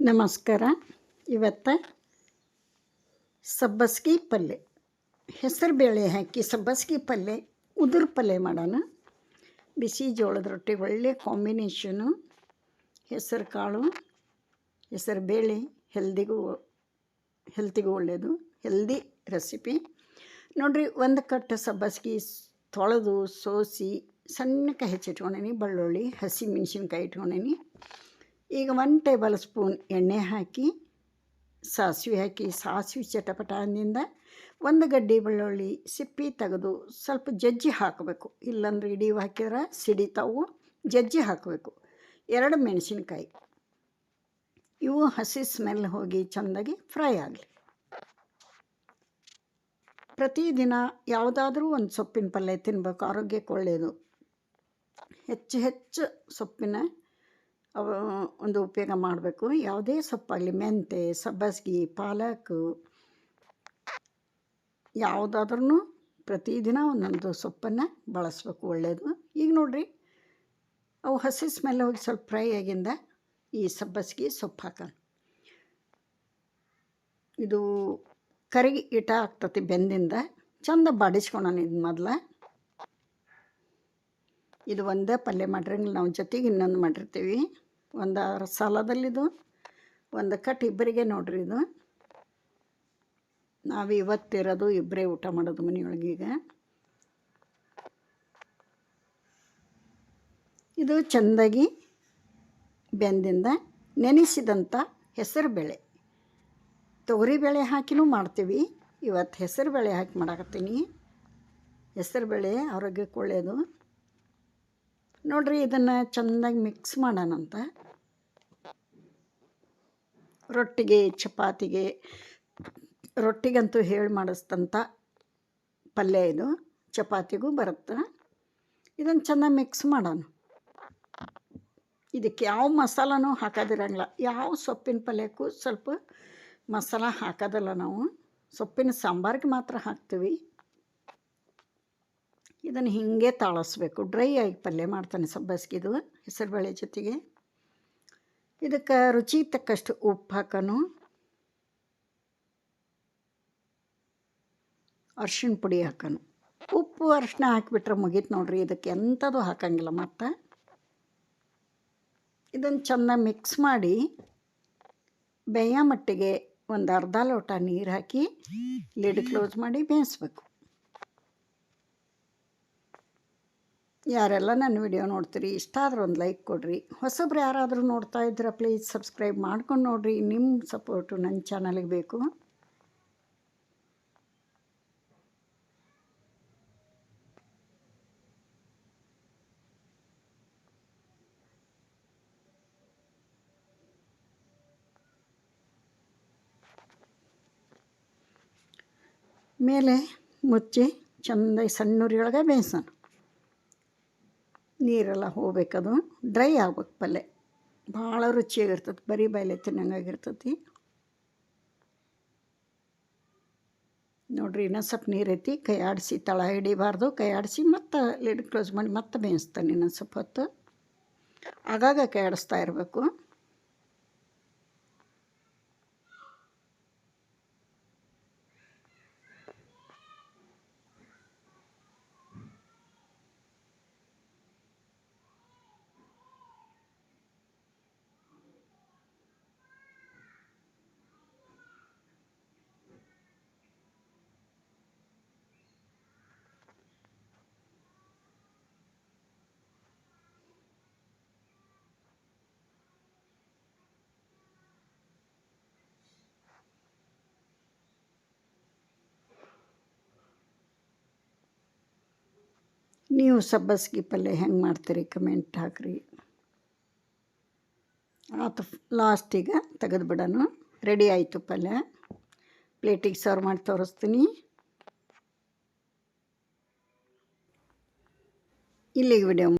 ನಮಸ್ಕಾರ. ಇವತ್ತು ಸಬ್ಬಸ್ಗಿ ಪಲ್ಯ ಹೆಸರು ಬೇಳೆ ಹಾಕಿ ಸಬ್ಬಸ್ಗಿ ಪಲ್ಯ ಉದುರ್ ಪಲ್ಯ ಮಾಡೋಣ. ಬಿಸಿ ಜೋಳದ ರೊಟ್ಟಿ, ಒಳ್ಳೆ ಕಾಂಬಿನೇಷನು ಹೆಸರು ಕಾಳು, ಹೆಸರು ಬೇಳೆ ಹೆಲ್ದಿಗೂ ಹೆಲ್ತಿಗೂ ಒಳ್ಳೆಯದು ಹೆಲ್ದಿ ರೆಸಿಪಿ ನೋಡಿರಿ, ಒಂದು ಕಟ್ಟು ಸಬ್ಬಸ್ಗಿ ತೊಳೆದು ಸೋಸಿ ಸಣ್ಣಕ್ಕೆ ಹೆಚ್ಚಿಟ್ಕೊಂಡೀನಿ, ಬೆಳ್ಳುಳ್ಳಿ, ಹಸಿ ಮೆಣಸಿನ್ಕಾಯಿ ಇಟ್ಕೊಂಡೀನಿ. ಈಗ ಒನ್ ಟೇಬಲ್ ಸ್ಪೂನ್ ಎಣ್ಣೆ ಹಾಕಿ, ಸಾಸಿವೆ ಹಾಕಿ, ಸಾಸಿವೆ ಚಟಪಟ ಒಂದು ಗಡ್ಡೆ ಬೆಳ್ಳುಳ್ಳಿ ಸಿಪ್ಪಿ ತೆಗೆದು ಸ್ವಲ್ಪ ಜಜ್ಜಿ ಹಾಕಬೇಕು. ಇಲ್ಲಾಂದ್ರೆ ಇಡೀ ಹಾಕಿದ್ರೆ ಸಿಡಿತಾವು ಜಜ್ಜಿ ಹಾಕಬೇಕು. ಎರಡು ಮೆಣಸಿನ್ಕಾಯಿ. ಇವು ಹಸಿ ಸ್ಮೆಲ್ ಹೋಗಿ ಚೆಂದಾಗಿ ಫ್ರೈ ಆಗಲಿ. ಪ್ರತಿದಿನ ಯಾವುದಾದ್ರೂ ಒಂದು ಸೊಪ್ಪಿನ ಪಲ್ಯ ತಿನ್ನಬೇಕು ಆರೋಗ್ಯಕ್ಕೆ ಒಳ್ಳೆಯದು ಹೆಚ್ಚು ಹೆಚ್ಚು ಸೊಪ್ಪಿನ ಒಂದು ಉಪಯೋಗ ಮಾಡಬೇಕು. ಯಾವುದೇ ಸೊಪ್ಪಾಗಲಿ, ಮೆಂತೆ ಸಬ್ಬಸ್ಗಿ ಪಾಲಕ್ ಯಾವುದಾದ್ರೂ ಪ್ರತಿದಿನ ಒಂದೊಂದು ಸೊಪ್ಪನ್ನು ಬಳಸಬೇಕು ಒಳ್ಳೆಯದು ಈಗ ನೋಡಿರಿ, ಅವು ಹಸಿ ಸ್ಮೆಲ್ ಹೋಗಿ ಸ್ವಲ್ಪ ಫ್ರೈ ಆಗಿಂದ ಈ ಸಬ್ಬಸ್ಗಿ ಸೊಪ್ಪು ಹಾಕೋಣ. ಇದು ಕರಿಗೆ ಇಟ ಆಗ್ತತಿ ಬೆಂದಿಂದ, ಚಂದ ಬಾಡಿಸ್ಕೊಳೋಣ ಇದು ಮೊದಲ. ಇದು ಒಂದೇ ಪಲ್ಯ ಮಾಡಿರಂಗಿಲ್ಲ, ನಾವು ಜೊತೆಗೆ ಇನ್ನೊಂದು ಮಾಡಿರ್ತೀವಿ. ಒಂದು ಸಾಲದಲ್ಲಿದು, ಒಂದು ಕಟ್ ಇಬ್ಬರಿಗೆ ನೋಡ್ರಿ ಇದು. ನಾವು ಇವತ್ತಿರೋದು ಇಬ್ಬರೇ ಊಟ ಮಾಡೋದು ಮನೆಯೊಳಗೆ ಈಗ. ಇದು ಚೆಂದಾಗಿ ಬೆಂದಿಂದ ನೆನೆಸಿದಂಥ ಹೆಸರು ಬೇಳೆ ತೊಗರಿಬೇಳೆ ಹಾಕಿನೂ ಮಾಡ್ತೀವಿ. ಇವತ್ತು ಹೆಸರು ಬೇಳೆ ಹಾಕಿ ಮಾಡಾಕತ್ತೀನಿ. ಹೆಸರು ಬೇಳೆ ಆರೋಗ್ಯಕ್ಕೆ ಒಳ್ಳೆಯದು ನೋಡ್ರಿ ಇದನ್ನು ಚೆಂದಾಗಿ ಮಿಕ್ಸ್ ಮಾಡೋಣಂತ. ರೊಟ್ಟಿಗೆ, ಚಪಾತಿಗೆ, ರೊಟ್ಟಿಗಂತೂ ಹೇಳಿ ಮಾಡಿಸ್ತಂಥ ಪಲ್ಯ ಇದು. ಚಪಾತಿಗೂ ಬರುತ್ತೆ. ಇದನ್ನು ಚೆನ್ನಾಗಿ ಮಿಕ್ಸ್ ಮಾಡೋಣ. ಇದಕ್ಕೆ ಯಾವ ಮಸಾಲನೂ ಹಾಕೋದಿರಂಗಿಲ್ಲ. ಯಾವ ಸೊಪ್ಪಿನ ಪಲ್ಯಕ್ಕೂ ಸ್ವಲ್ಪ ಮಸಾಲ ಹಾಕೋದಲ್ಲ ನಾವು. ಸೊಪ್ಪಿನ ಸಾಂಬಾರಿಗೆ ಮಾತ್ರ ಹಾಕ್ತೀವಿ. ಇದನ್ನು ಹೀಗೆ ತಾಳಿಸ್ಬೇಕು. ಡ್ರೈ ಆಗಿ ಪಲ್ಯ ಮಾಡ್ತಾನೆ ಸಬ್ಬಸ್ಗಿದು ಹೆಸರುಬೇಳೆ ಜೊತೆಗೆ. ಇದಕ್ಕೆ ರುಚಿ ತಕ್ಕಷ್ಟು ಉಪ್ಪು ಹಾಕೋನು. ಅರ್ಶಿಣ ಪುಡಿ ಹಾಕೋನು. ಉಪ್ಪು ಅರಿಶಿನ ಹಾಕಿಬಿಟ್ರೆ ಮುಗೀತು ನೋಡ್ರಿ, ಇದಕ್ಕೆ ಎಂಥದ್ದು ಹಾಕಂಗಿಲ್ಲ. ಮತ್ತು ಇದನ್ನು ಚೆಂದ ಮಿಕ್ಸ್ ಮಾಡಿ ಬೇಯ ಮಟ್ಟಿಗೆ ಒಂದು ಅರ್ಧ ಲೋಟ ನೀರು ಹಾಕಿ ಲಿಡ್ ಕ್ಲೋಸ್ ಮಾಡಿ ಬೇಯಿಸ್ಬೇಕು. ಯಾರೆಲ್ಲ ನನ್ನ ವಿಡಿಯೋ ನೋಡ್ತೀರಿ, ಇಷ್ಟ ಆದ್ರೆ ಒಂದು ಲೈಕ್ ಕೊಡಿರಿ. ಹೊಸಬ್ರು ಯಾರಾದರೂ ನೋಡ್ತಾ ಇದ್ರೆ ಪ್ಲೀಸ್ ಸಬ್ಸ್ಕ್ರೈಬ್ ಮಾಡ್ಕೊಂಡು ನೋಡಿರಿ. ನಿಮ್ಮ ಸಪೋರ್ಟು ನನ್ನ ಚಾನಲಿಗೆ ಬೇಕು. ಮೇಲೆ ಮುಚ್ಚಿ, ಚೆಂದ ಸಣ್ಣ ಉರಿಯೊಳಗೆ ಬೇಯಿಸೋಣ. ನೀರೆಲ್ಲ ಹೋಗ್ಬೇಕದು. ಡ್ರೈ ಆಗ್ಬೇಕು ಪಲ್ಯ ಭಾಳ ರುಚಿಯಾಗಿರ್ತದೆ, ಬರೀ ಬಾಯಲೆ ತಿನ್ನಂಗಾಗಿರ್ತತಿ ನೋಡ್ರಿ, ಇನ್ನೊಂದು ಸ್ವಲ್ಪ ನೀರೈತಿ, ಕೈ ಆಡಿಸಿ, ತಳ ಹಿಡಿಬಾರ್ದು, ಕೈ ಆಡಿಸಿ, ಮತ್ತು ಲಿಡ್ ಕ್ಲೋಸ್ ಮಾಡಿ ಮತ್ತೆ ಬೇಯಿಸ್ತಾನೆ ಇನ್ನೊಂದು ಸ್ವಲ್ಪ ಹೊತ್ತು. ಆಗಾಗ ಕೈ ಆಡಿಸ್ತಾ ಇರಬೇಕು. ನೀವು ಸಬ್ಬಸ್ಗಿ ಪಲ್ಯ ಹೆಂಗೆ ಮಾಡ್ತೀರಿ? ಕಮೆಂಟ್ ಹಾಕ್ರಿ. ಆತು ಲಾಸ್ಟಿಗೆ ತೆಗೆದು ಬಿಡೋಣ ರೆಡಿ ಆಯಿತು ಪಲ್ಯ. ಪ್ಲೇಟಿಗೆ ಸರ್ವ್ ಮಾಡಿ ತೋರಿಸ್ತೀನಿ. ಇಲ್ಲಿಗೆ ವಿಡಿಯೋ